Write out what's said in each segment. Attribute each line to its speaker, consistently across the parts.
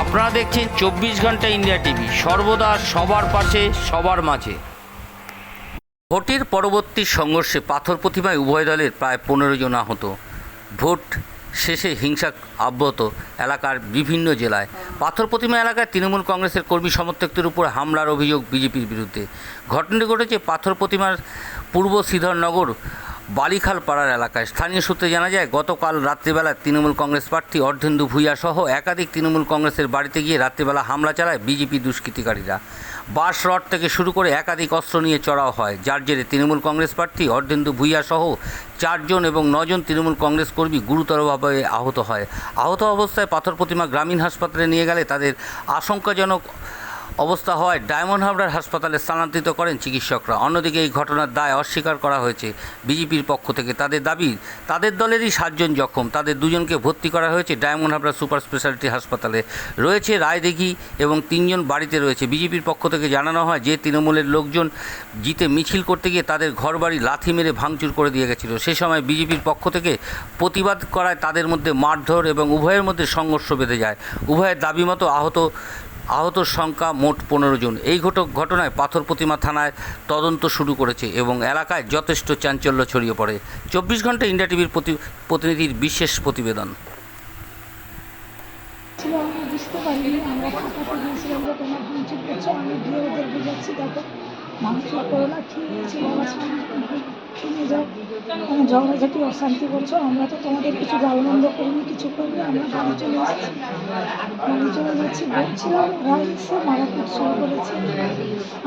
Speaker 1: আপনারা দেখছেন চব্বিশ ঘণ্টা ইন্ডিয়া টিভি। সর্বদা সবার পাশে, সবার মাঝে। ভোটের পরবর্তী সংঘর্ষে পাথর প্রতিমায় উভয় দলের প্রায় পনেরো জন আহত। ভোট শেষে হিংসা আব্রত এলাকার বিভিন্ন জেলায়। পাথর প্রতিমা এলাকায় তৃণমূল কংগ্রেসের কর্মী সমর্থকদের উপর হামলার অভিযোগ বিজেপির বিরুদ্ধে। ঘটনাটি ঘটেছে পাথর প্রতিমার পূর্ব শ্রীধরনগর বালিখাল পাড়ার এলাকায়। স্থানীয় সূত্রে জানা যায়, গতকাল রাত্রিবেলা তৃণমূল কংগ্রেস প্রার্থী অর্ধেন্দু ভূঁইয়া সহ একাধিক তৃণমূল কংগ্রেসের বাড়িতে গিয়ে রাত্রিবেলা হামলা চালায় বিজেপি দুষ্কৃতিকারীরা। বাস, রড থেকে শুরু করে একাধিক অস্ত্র নিয়ে চড়াও হয়। যার জেরে তৃণমূল কংগ্রেস প্রার্থী অর্ধেন্দু ভূঁইয়া সহ চারজন এবং নজন তৃণমূল কংগ্রেস কর্মী গুরুতরভাবে আহত হয়। আহত অবস্থায় পাথর প্রতিমা গ্রামীণ হাসপাতালে নিয়ে গেলে তাদের আশঙ্কাজনক অবস্থা হওয়ায় ডায়মন্ড হাবড়ার হাসপাতালে স্থানান্তরিত করেন চিকিৎসকরা। অন্যদিকে এই ঘটনার দায় অস্বীকার করা হয়েছে বিজেপির পক্ষ থেকে। তাদের দাবি, তাদের দলেরই সাতজন জখম। তাদের দুজনকে ভর্তি করা হয়েছে ডায়মন্ড হাবড়া সুপার স্পেশালিটি হাসপাতালে। রয়েছে রায়দিঘি এবং তিনজন বাড়িতে রয়েছে। বিজেপির পক্ষ থেকে জানানো হয় যে, তৃণমূলের লোকজন জিতে মিছিল করতে গিয়ে তাদের ঘরবাড়ি লাথি মেরে ভাঙচুর করে দিয়ে গেছিল। সে সময় বিজেপির পক্ষ থেকে প্রতিবাদ করায় তাদের মধ্যে মারধর এবং উভয়ের মধ্যে সংঘর্ষ বেঁধে যায়। উভয়ের দাবি মতো আহত আহতর সংখ্যা মোট পনেরো জন। এই ঘটক ঘটনায় পাথর প্রতিমা থানায় তদন্ত শুরু করেছে এবং এলাকায় যথেষ্ট চাঞ্চল্য ছড়িয়ে পড়ে। চব্বিশ ঘণ্টা ইন্ডিয়া টিভির প্রতি- প্রতিনিধির বিশেষ প্রতিবেদন।
Speaker 2: আমরা বুঝতে পারিনি, আমরা তোমার ভাঙচুর করছে আমি গিয়ে ওদের বুঝাচ্ছি ভাঙচুর করো না ঠিক বাবা সামনে মানে ঝগড়াঝাটি অশান্তি করছ আমরা তো তোমাদের কিছু গালমন্দ করিনি কিছু করিনি আমরা বাড়ি চলে এসেছি বাড়ি চলে যাচ্ছি বলছিলাম ওরা এসে মারাপিট শুরু করেছে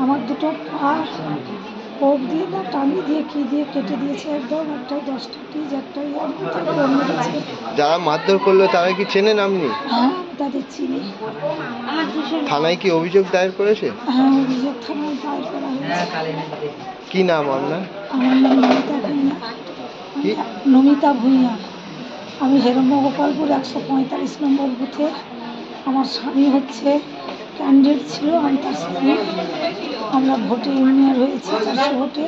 Speaker 2: আমার দুটো পা কোপ দিয়ে না টানি দিয়ে কী দিয়ে কেটে দিয়েছে একদম একটাই দশটা টিজ একটাই
Speaker 3: যারা মারধর করল, তারা কি চেনেন আপনি
Speaker 2: হ্যাঁ। তাদের চিনি।
Speaker 3: থানায় কি অভিযোগ দায়ের করেছে?
Speaker 2: হ্যাঁ অভিযোগ থানায় দায়ের করা হয়েছে।
Speaker 3: কি নাম আপনার?
Speaker 2: আমার নাম নমিতা ভূঁইয়া।
Speaker 3: কি?
Speaker 2: নমিতা ভূঁইয়া। আমি হেরম্ব গোপালপুর একশো পঁয়তাল্লিশ নম্বর বুথে। আমার স্বামী হচ্ছে ক্যান্ডিডেট ছিল আমি তার স্বামী আমরা ভোটে ইউনিয়ন হয়েছি চারশো ভোটে।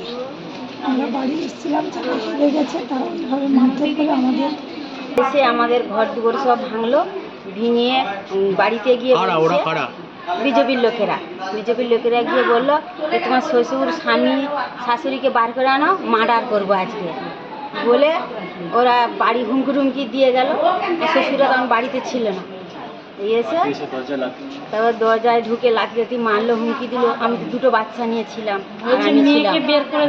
Speaker 2: আমরা বাড়ি এসেছিলাম যারা হেরে গেছে তারা ওইভাবে মারধর করে আমাদের
Speaker 4: এসে আমাদের ঘর দুয়ার সব ভাঙলো। ভেঙে বাড়িতে গিয়ে বিজেপির লোকেরা। বিজেপির লোকেরা গিয়ে বলল যে তোমার শ্বশুর স্বামী শাশুড়িকে বার করে আনো মার্ডার করব আজকে। বলে ওরা বাড়ি হুমকি হুমকি দিয়ে গেল শ্বশুরা তখন বাড়িতে ছিল না। এসে তারপর দরজায় ঢুকে লাঠি লাঠি মারলো হুমকি দিল। আমি তো দুটো বাচ্চা নিয়েছিলাম মেয়েকে বের করে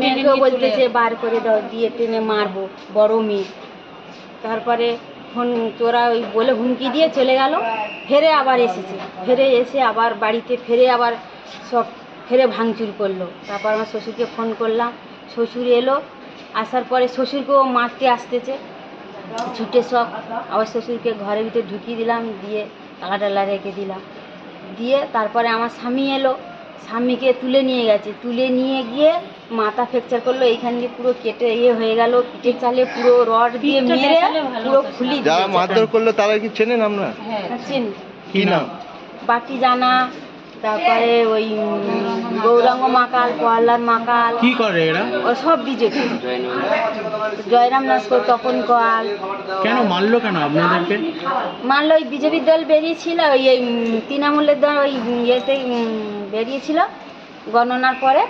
Speaker 4: মেয়েকেও বলতেছে বার করে দাও দিয়ে টেনে মারবো বড় মেয়ে। তারপরে ফোন তোরা ওই বলে হুমকি দিয়ে চলে গেল। ফেরে আবার এসেছে। ফেরে এসে আবার বাড়িতে ফেরে আবার সব ফেরে ভাঙচুর করল। তারপর আমার শ্বশুরকে ফোন করলাম। শ্বশুর এলো। আসার পরে শ্বশুরকেও মারতে আসতেছে। ছুটে সব। আবার শ্বশুরকে ঘরের ভিতরে ঢুকিয়ে দিলাম। দিয়ে তালা টালা রেখে দিলাম। দিয়ে তারপরে আমার স্বামী এলো। স্বামীকে তুলে নিয়ে গেছে। তুলে নিয়ে গিয়ে মাথা ফ্র্যাকচার করল এইখান দিয়ে পুরো কেটে ইয়ে হয়ে গেল পিঠের চালে পুরো রড দিয়ে মেরে পুরো খুলি
Speaker 3: যারা। মারধর করল তারা কি চেনেন আপনার
Speaker 4: চিনি।
Speaker 3: কি নাম?
Speaker 4: বাটি জানা তারপরে ওই গৌরাঙ্গ মাকাল প্রহ্লাদ মাকাল।
Speaker 5: কি করে এরা?
Speaker 4: ও সব বিজেপি। জয়রাম নস্কর তপন কোয়াল।
Speaker 5: কেন মারলো কেন আপনাদেরকে?
Speaker 4: মানলো ওই বিজেপির দল বেরিয়েছিল ওই তৃণমূলের দল ওই ইয়েতে বেরিয়েছিল গণনার পরে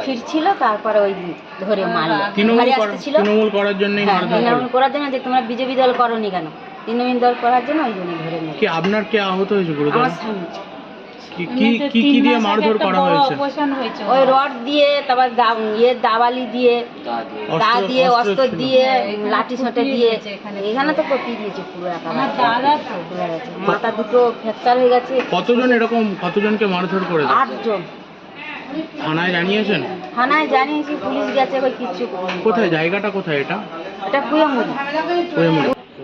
Speaker 4: ফিরছিল তারপরে ওই ধরে মারলো।
Speaker 5: তৃণমূল
Speaker 4: ঘরে
Speaker 5: কর-
Speaker 4: আসতেছিল।
Speaker 5: তৃণমূল করার জন্যই
Speaker 4: হ্যাঁ তৃণমূল করার জন্য যে তোমরা বিজেপি দল করনি কেন? তৃণমূল দল করার জন্য ওই জন্য ধরে মেরে
Speaker 5: কি আপনার কে আহত হয়েছে
Speaker 4: আমার স্বামী।
Speaker 5: কি কি কি কি দিয়ে মারধর করা হয়েছে?
Speaker 4: ওই রড দিয়ে তারপর ইয়ে দাবালি দিয়ে দা দিয়ে।
Speaker 5: অস্ত্র
Speaker 4: অস্ত্র দিয়ে লাঠি সটে দিয়ে। এখানে তো কপি দিয়েছে পুরো একেবারে। মাথা দুটো ফ্র্যাকচার হয়ে গেছে।
Speaker 5: কতজন এরকম কতজনকে মারধর করে?
Speaker 4: আটজন।
Speaker 5: থানায় জানিয়েছেন?
Speaker 4: থানায় জানিয়েছি পুলিশ গেছে কিচ্ছু
Speaker 5: কোথায়? জায়গাটা কোথায় এটা?
Speaker 4: এটা কুয়ামুড়ি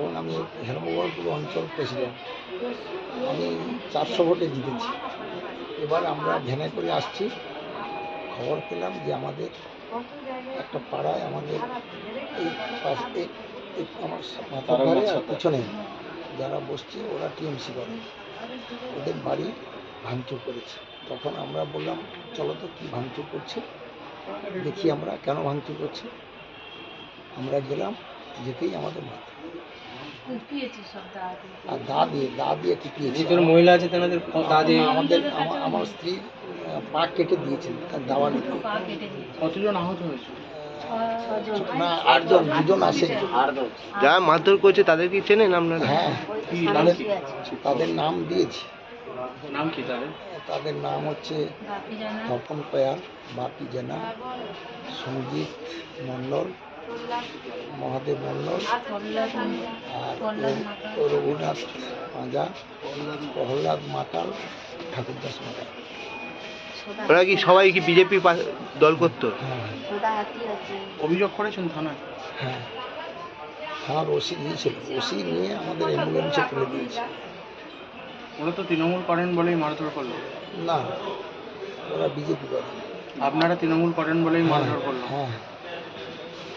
Speaker 6: এবং আমি এখানে হেরমোগলপুর অঞ্চল প্রেসিডেন্ট। আমি চারশো ভোটে জিতেছি। এবার আমরা ভ্যানে করে আসছি। খবর পেলাম যে আমাদের একটা পাড়ায় আমাদের এই পাশ- আমার মাথার ধারে আর পিছনে যারা বসছে ওরা টিএমসি করে। ওদের বাড়ি ভাঙচুর করেছে। তখন আমরা বললাম চলো তো কী ভাঙচুর করছে? দেখি আমরা কেন ভাঙচুর করছে? আমরা গেলাম যেতেই আমাদের মাথা। আর দা দিয়ে দা দিয়ে
Speaker 5: মহিলা আছে তেনাদের
Speaker 6: আমাদের আমার- স্ত্রী পা কেটে দিয়েছেন তার দাওয়া নিতে
Speaker 5: কতজন আহত হয়েছে?
Speaker 6: না আটজন দুজন আসে
Speaker 3: যারা মারধর করছে তাদের কি চেনেন আপনারা?
Speaker 6: হ্যাঁ তাদের তাদের নাম দিয়েছি।
Speaker 5: নাম কি তাদের?
Speaker 6: তাদের নাম হচ্ছে তপন পেয়ার বাপি জেনা সঞ্জিত মণ্ডল মহাদেব মণ্ডল আর রঘুনাথ পাঁজা প্রহ্লাদ মাতাল ঠাকুরদাস মাতাল।
Speaker 3: ওরা কি সবাই কি বিজেপি দল করতো?
Speaker 6: হ্যাঁ।
Speaker 5: অভিযোগ করেছেন থানায়?
Speaker 6: হ্যাঁ। থানার ওসি দিয়েছিল ওসি নিয়ে আমাদের অ্যাম্বুলেন্সে তুলে দিয়েছে।
Speaker 5: ওরা তো তৃণমূল করেন বলেই মারধর করল।
Speaker 6: না ওরা বিজেপি করে।
Speaker 5: আপনারা তৃণমূল করেন বলেই মারধর করল।
Speaker 6: হ্যাঁ।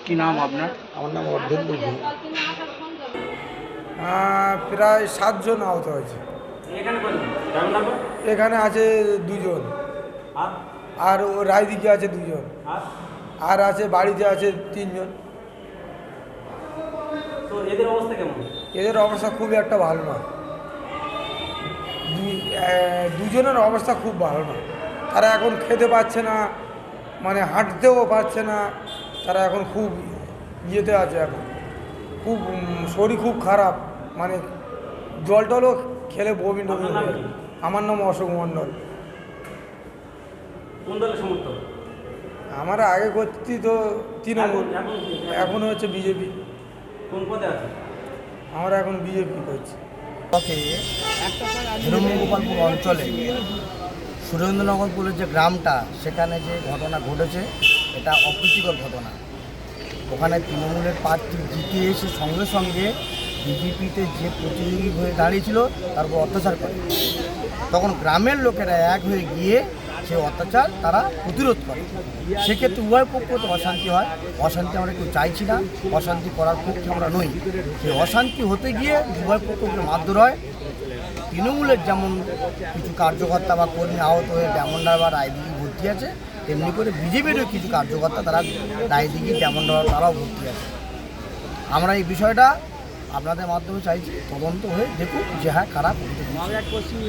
Speaker 5: কি নাম আপনার?
Speaker 6: আমার নাম অর্ধেন্দু
Speaker 7: প্রায় সাতজন আহত হয়েছে। এখানে আছে দুজন। আর? ও রায়দিকে আছে দুজন। আর? আছে বাড়িতে আছে তিনজন। এদের অবস্থা খুব একটা ভালো না। দুজনের অবস্থা খুব ভালো না। তারা এখন খেতে পাচ্ছে না মানে হাঁটতেও পারছে না। তারা এখন খুব ইয়েতে আছে এখন। খুব শরীর খুব খারাপ। মানে জল টলও খেলে বমি টমি আমার নাম অশোক মণ্ডল। আমরা আগে করছি তো তৃণমূল। এখন হচ্ছে বিজেপি। আমরা এখন বিজেপি করছি।
Speaker 8: হিরণ্যগোপালপুর অঞ্চলে। সুরেন্দ্রনগরপুরের যে গ্রামটা, সেখানে যে ঘটনা ঘটেছে, এটা অপ্রীতিকর ঘটনা। ওখানে তৃণমূলের প্রার্থী জিতে এসে সঙ্গে সঙ্গে বিজেপিতে যে প্রতিযোগী হয়ে দাঁড়িয়েছিল তার উপর অত্যাচার করে। তখন গ্রামের লোকেরা এক হয়ে গিয়ে সে অত্যাচার তারা প্রতিরোধ করে। সেক্ষেত্রে উভয় পক্ষ তো অশান্তি হয়। অশান্তি আমরা কেউ চাইছি না। অশান্তি করার পক্ষে আমরা নই। সেই অশান্তি হতে গিয়ে উভয় পক্ষকে মারধর হয়। তৃণমূলের যেমন কিছু কার্যকর্তা বা কর্মী আহত হয়ে ডায়মন্ডার বা রায়দিঘি ভর্তি আছে, তেমনি করে বিজেপিরও কিছু কার্যকর্তা তারা রায়দিঘি, ডায়মন্ডার তারাও ভর্তি আছে। আমরা এই বিষয়টা আপনাদের মাধ্যমে চাইছি, তদন্ত হয়ে দেখুন যে হ্যাঁ খারাপ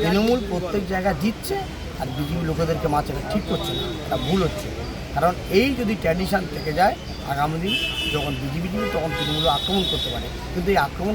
Speaker 8: তৃণমূল প্রত্যেক জায়গায় জিতছে আর বিজেপি লোকেদেরকে মারছে, এটা ঠিক করছে না ভুল হচ্ছে। কারণ এই যদি ট্র্যাডিশন থেকে যায়, আগামী দিন যখন বিজেপি, তখন তৃণমূল আক্রমণ করতে পারে। কিন্তু এই আক্রমণ